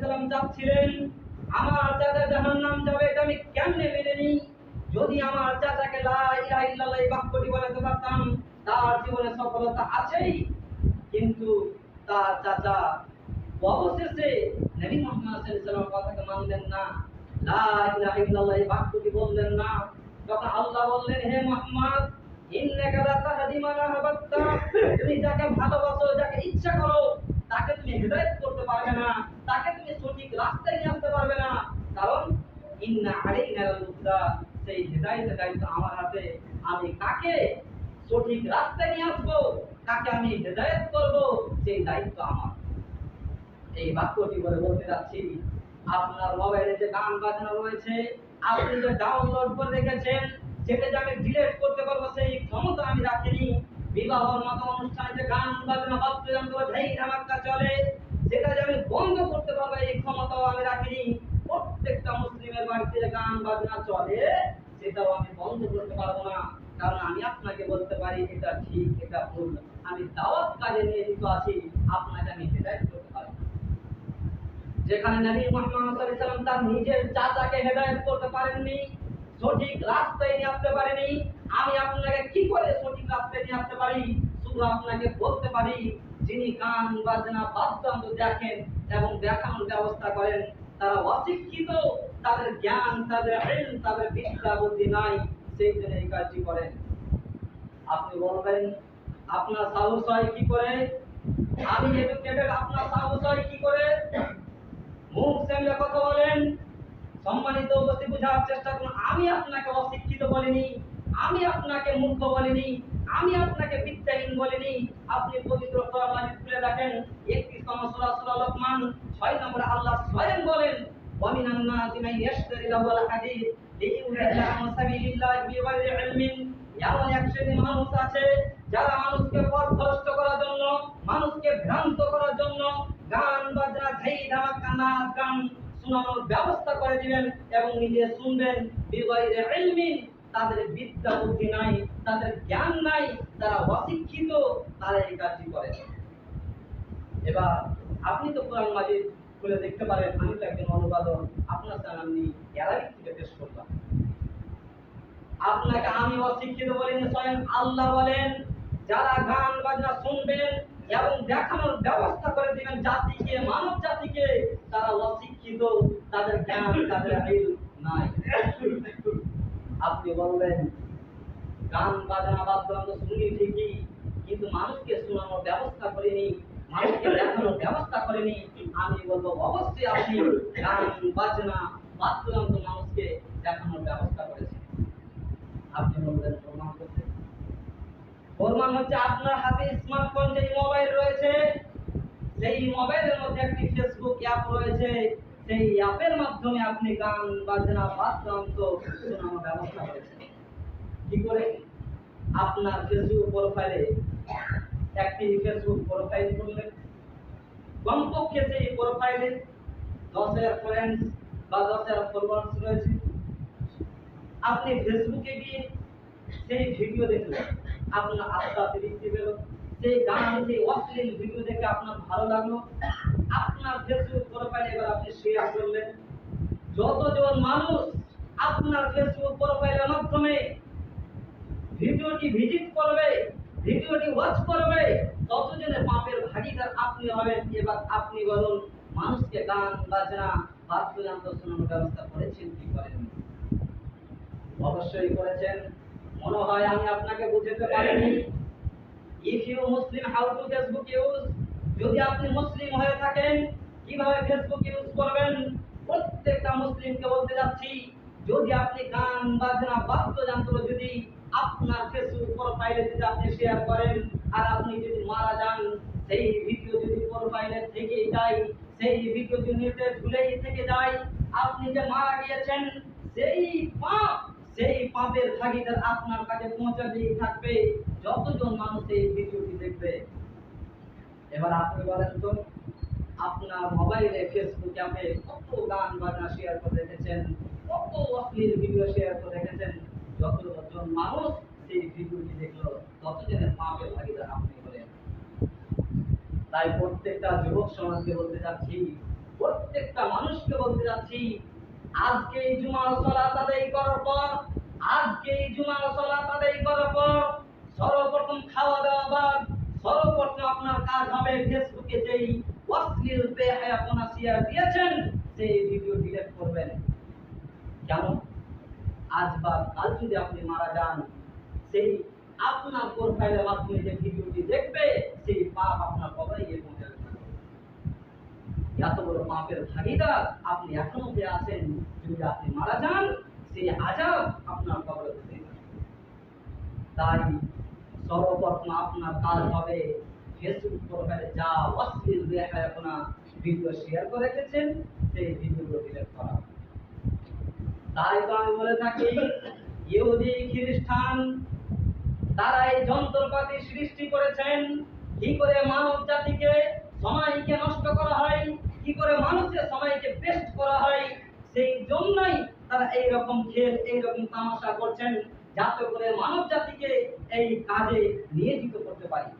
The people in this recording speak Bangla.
সাল্লাম চাচ্ছিলেন, আমার চাচা জাহান্নাম যাবে এটা আমি কেমনে মেনে নিই? যদি আমার চাচাকে লা ইলাহা ইল্লাল্লাহ বাক্যটি বলাতে পারতাম, তার জীবনে সফলতা আছেই। কিন্তু তার চাচা অবশেষে নবী মুহাম্মদ ওয়াসাল্লাম কথাকে মানলেন না। আল্লাহ বললেন, হে তুমি যাকে ভালোবাসো, যাকে করো, তাকে তুমি করতে পারবে না। তাকে সঠিক রাস্তায় নিয়ে আসতে পারবে না। কারণ, ইন্না আলাইনা আল-হুদা সেই হেদায়েতের দায়িত্ব আমার হাতে। আমি কাকে সঠিক রাস্তায় নিয়ে আসব? কাকে আমি হেদায়েত করব? সেই দায়িত্ব আমার। এই বাক্যটি বলে বলতে যাচ্ছি, আপনার মোবাইলে যে গান বাজনা রয়েছে, আপনি যে ডাউনলোড করে রেখেছেন, সেটা যে আমি ডিলিট করতে পারব, সেই ক্ষমতা আমি রাখিনি। বিবাহর মতো অনুষ্ঠানে যে গান বাজনা, বাদ্যযন্ত্র ঢেই ধামাক্কা চলে সেটা যে আমি বন্ধ করতে পারব এই ক্ষমতাও আমি রাখিনি প্রত্যেকটা মুসলিমের বাড়িতে যে গান বাজনা চলে, সেটাও আমি বন্ধ করতে পারব না। কারণ আমি আপনাকে বলতে পারি, এটা ঠিক, এটা ভুল। আমি দাওয়াত কাজে নিয়োজিত আছি, আপনাকে আমি হেদায়েত করতে পারব না। যেখানে নবী মুহাম্মদ তার নিজের চাচাকে হেদায়েত করতে পারেননি, সঠিক রাস্তায় নিয়ে আসতে পারেনি। আমি আপনাকে কি করে সঠিক রাস্তায় নিয়ে আসতে পারি? শুধু আপনাকে বলতে পারি, যিনি গান বাজনা বাদ্যযন্ত্র দেখেন এবং দেখানোর ব্যবস্থা করেন তারা অশিক্ষিত, তাদের জ্ঞান, তাদের ইলম তাদের বিদ্যা, বুদ্ধি নাই সেই জন্য এই কাজটি করেন। আপনি বলবেন, আপনার সাহস হয় কি করে? আমি এডুকেটেড আপনার সাহস হয় কি করে? মুখ সামলে কথা বলেন, সম্মানিত উপস্থিত বোঝার চেষ্টা করুন। আমি আপনাকে অশিক্ষিত বলিনি, আমি আপনাকে মূর্খ বলিনি। আমি আপনাকে বিদ্যাহীন বলিনি আপনি পবিত্র কোরআন মাজিদ খুলে দেখেন 31 নম্বর সূরা সূরা লোকমান 6 নম্বরে আল্লাহ স্বয়ং বলেন ومن الناس من يشتري له الحديث ليضل عن سبيل الله بغير علم এমন এক শ্রেণীর মানুষ আছে যারা মানুষকে পথভ্রষ্ট করার জন্য মানুষকে ভ্রান্ত করার জন্য গান বাজনা ঝাই ধামাকা নাচ গান শোনানোর ব্যবস্থা করে দিবেন এবং নিজে শুনবেন বিগয়রে ইলমিন তাদের বিদ্যা বুদ্ধি নাই, তাদের জ্ঞান নাই তারা অশিক্ষিত তারা এই কাজটি করে। এবার আপনি তো কোরআন মাজিদ খুলে দেখতে পারেন, আমি তো একজন অনুবাদক, আপনার সামনে আমি অ্যারাবিক থেকে পেশ করলাম। আপনাকে আমি অশিক্ষিত বলিনি স্বয়ং আল্লাহ বলেন, যারা গান বাজনা শুনবেন এবং দেখানোর ব্যবস্থা করে দিবেন জাতিকে, মানব জাতিকে, তারা অশিক্ষিত, তাদের জ্ঞান, তাদের নাই। আপনি বলবেন গান বাজনা বাদ্যযন্ত্র শুনি ঠিকই, কিন্তু মানুষকে শোনানোর ব্যবস্থা করিনি, মানুষকে দেখানোর ব্যবস্থা করেনি। আমি বলব, অবশ্যই আপনি গান, বাজনা, বাদ্যযন্ত্র মানুষকে দেখানোর ব্যবস্থা করেছেন। আপনি বলবেন প্রমাণ করতে। প্রমাণ হচ্ছে আপনার হাতে স্মার্টফোন যে মোবাইল রয়েছে, সেই মোবাইলের মধ্যে একটি ফেসবুক অ্যাপ রয়েছে। সেই অ্যাপের মাধ্যমে আপনি গান, বাজনা ব্যবস্থা করেছেন। কি করে? আপনার ফেসবুক প্রোফাইলে একটি ফেসবুক প্রোফাইল করলেন কমপক্ষে সেই প্রোফাইলে দশ হাজার ফ্রেন্ডস বা দশ হাজার ফলোয়ার্স রয়েছে। আপনি ফেসবুকে গিয়ে সেই ভিডিও দেখলেন। আপনার আত্মা তৃপ্তি পেল। সেই গান, সেই অশ্লীল ভিডিও দেখে আপনার ভালো লাগল। আপনার ফেসবুক প্রোফাইলে এবার আপনি শেয়ার করলেন। যতজন মানুষ আপনার ফেসবুক প্রোফাইলের মাধ্যমে ভিডিওটি ভিজিট করবে, ভিডিওটি ওয়াচ করবে ততজনের পাপের ভাগিদার আপনি হবেন। এবার আপনি বলুন, মানুষকে গান, বাজনা বাদ্যযন্ত্র শোনানোর ব্যবস্থা করেছেন কি করেন অবশ্যই করেছেন। মনে হয় আমি আপনাকে বুঝাতে পারিনি। If you Muslim how to Facebook use যদি আপনি মুসলিম হয়ে থাকেন, কীভাবে ফেসবুক ইউজ করবেন? প্রত্যেকটা মুসলিমকে বলতে যাচ্ছি, যদি আপনি গান বাজনা, বাদ্যযন্ত্র যদি আপনার ফেসবুক প্রোফাইলে যদি আপনি শেয়ার করেন, আর আপনি যদি মারা যান, সেই ভিডিও যদি প্রোফাইলে থেকে যায়, সেই ভিডিও যদি ঝুলেই থেকে যায়, আপনি যে মারা গিয়েছেন, সেই পাপ, সেই পাপের ভাগিদার আপনার কাছে পৌঁছাতেই থাকবে। যতজন ভিডিওটি এবার আপনি বলেন তো, আপনার মোবাইলে ফেসবুক অ্যাপে কত গান বাজনা শেয়ার করে রেখেছেন, কত অশ্লীল ভিডিও শেয়ার করে রেখেছেন যতজন মানুষ সেই ভিডিওটি দেখল, ততজনের পাপের ভাগিদার আপনি হলেন। তাই প্রত্যেকটা যুবক সমাজকে বলতে চাচ্ছি, প্রত্যেকটা যাচ্ছি আজকে এই জুমার সালাত আদায় করার পর, আজকে এই জুমার সালাত আদায় করার পর, সর্বপ্রথম খাওয়া দাওয়া বাদ সর্বপ্রথম আপনার কাজ হবে ফেসবুকে যেই অশ্লীল বেহায়াপনা শেয়ার দিয়েছেন, সেই ভিডিও ডিলিট করবেন। কেন আজ বা কাল যদি আপনি মারা যান, সেই আপনার প্রোফাইলের মাধ্যমে যে ভিডিওটি দেখবে, সেই পাপ আপনার কবরে গিয়ে পৌঁছে এত বড় পাপের ভাগিদার আপনি এখনও যে আছেন, যদি আপনি মারা যান, সেই আজাব আপনার কবরে তাই সর্বপ্রথম আপনার কাজ হবে ফেসবুক প্রোফাইলে যা অশ্লীল ভিডিও শেয়ার করে রেখেছেন, সেই ডিলিট করা। তাই তো আমি বলে থাকি, ইহুদি, খ্রিস্টান তারা এই যন্ত্রপাতি সৃষ্টি করেছেন, কি করে মানব জাতিকে সময়কে নষ্ট করা হয়, কি করে মানুষের সময়কে বেস্ট করা হয়, সেই জন্যই তারা এই রকম খেল এই রকম তামাশা করছেন। যাতে করে মানব জাতিকে এই কাজে নিয়োজিত করতে পারি।